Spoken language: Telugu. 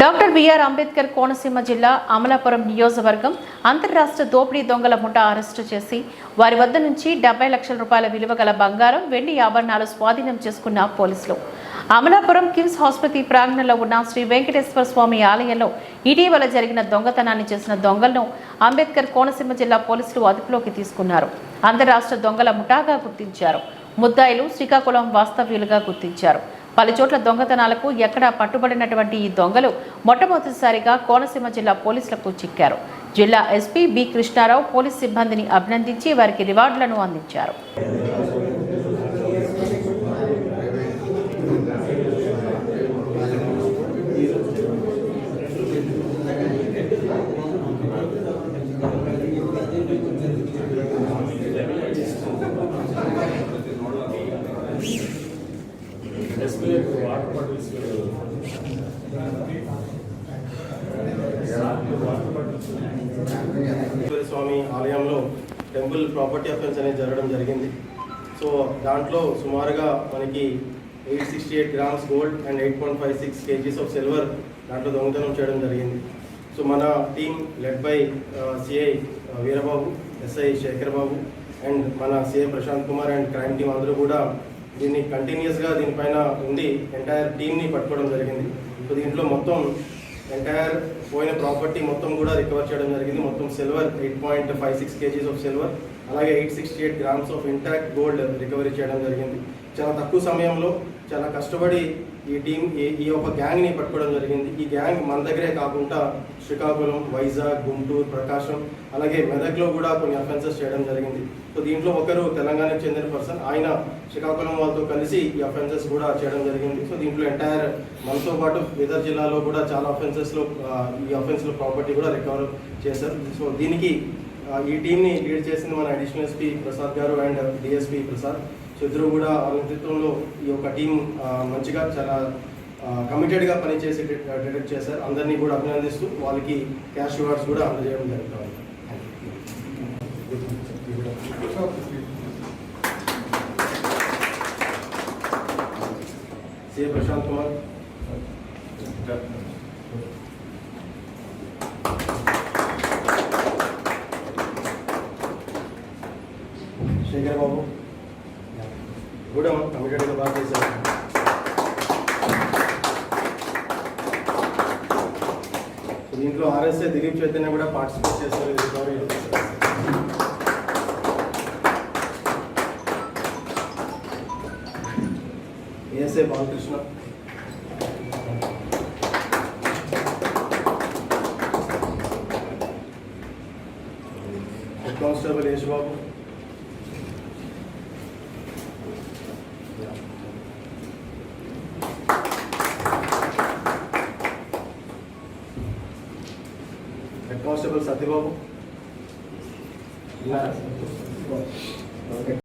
డాక్టర్ బిఆర్ అంబేద్కర్ కోనసీమ జిల్లా అమలాపురం నియోజకవర్గం అంతర్రాష్ట్ర దోపిడీ దొంగల ముఠా అరెస్టు చేసి వారి వద్ద నుంచి డెబ్బై లక్షల రూపాయల విలువ గల బంగారం వెండి ఆభరణాలు స్వాధీనం చేసుకున్న పోలీసులు. అమలాపురం కిమ్స్ ఆసుపత్రి ప్రాంగణంలో ఉన్న శ్రీ వెంకటేశ్వర స్వామి ఆలయంలో ఇటీవల జరిగిన దొంగతనాన్ని చేసిన దొంగలను అంబేద్కర్ కోనసీమ జిల్లా పోలీసులు అదుపులోకి తీసుకున్నారు. అంతర్రాష్ట్ర దొంగల ముఠాగా గుర్తించారు. ముద్దాయిలు శ్రీకాకుళం వాస్తవ్యులుగా గుర్తించారు. పలు చోట్ల దొంగతనాలకు ఎక్కడా పట్టుబడినటువంటి ఈ దొంగలు మొట్టమొదటిసారిగా కోనసీమ జిల్లా పోలీసులకు చిక్కారు. జిల్లా ఎస్పీ బి కృష్ణారావు పోలీస్ సిబ్బందిని అభినందించి వారికి రివార్డులను అందించారు. స్వామి ఆలయంలో టెంపుల్ ప్రాపర్టీ అఫెన్స్ అనేది జరగడం జరిగింది. సో దాంట్లో సుమారుగా మనకి eight sixty eight grams gold and eight point five six KGs of silver దాంట్లో దొంగతనం చేయడం జరిగింది. సో మన team led by CI Veerababu SI Sekhar Babu and మన CI Prashanth Kumar and crime team అందరూ కూడా దీన్ని కంటిన్యూస్గా దీనిపైన ఉండి ఎంటైర్ టీమ్ని పట్టుకోవడం జరిగింది. సో దీంట్లో మొత్తం ఎంటైర్ పోయిన ప్రాపర్టీ మొత్తం కూడా రికవర్ చేయడం జరిగింది. మొత్తం silver eight point five six KGs of silver అలాగే eight sixty eight grams of intact gold recovery చేయడం జరిగింది. చాలా తక్కువ సమయంలో చాలా కష్టపడి ఈ టీం ఈ ఈ యొక్క గ్యాంగ్ని పట్టుకోవడం జరిగింది. ఈ గ్యాంగ్ మన దగ్గరే కాకుండా శ్రీకాకుళం వైజాగ్ గుంటూరు ప్రకాశం అలాగే మెదక్లో కూడా కొన్ని అఫెన్సెస్ చేయడం జరిగింది. సో దీంట్లో ఒకరు తెలంగాణకు చెందిన పర్సన్ ఆయన శ్రీకాకుళం వాళ్ళతో కలిసి ఈ అఫెన్సెస్ కూడా చేయడం జరిగింది. సో దీంట్లో ఎంటైర్ మనతో పాటు బీదర్ జిల్లాలో కూడా చాలా అఫెన్సెస్లో ఈ అఫెన్స్లో ప్రాపర్టీ కూడా రికవర్ చేశారు. సో దీనికి ఈ టీంని లీడ్ చేసింది మన అడిషనల్ ఎస్పీ ప్రసాద్ గారు అండ్ డిఎస్పీ ప్రసాద్. చంద్రు కూడా వాళ్ళ నేతృత్వంలో ఈ యొక్క టీం మంచిగా చాలా కమిటెడ్గా పనిచేసి డిటెక్ట్ చేశారు. అందరినీ కూడా అభినందిస్తూ వాళ్ళకి క్యాష్ రివార్డ్స్ కూడా అందజేయడం జరుగుతుంది. సి ప్రశాంత్ కుమార్. శేఖర్ బాబు. కూడా కమిటెడ్గా బాగా చేశారు సో దీంట్లో ఆర్ఎస్ఏ దిలీప్ చైతన్య కూడా పార్టిసిపేట్ చేస్తారు ఈ రికవరీలో. ASA Balakrishna head constable Yash constable Satyababu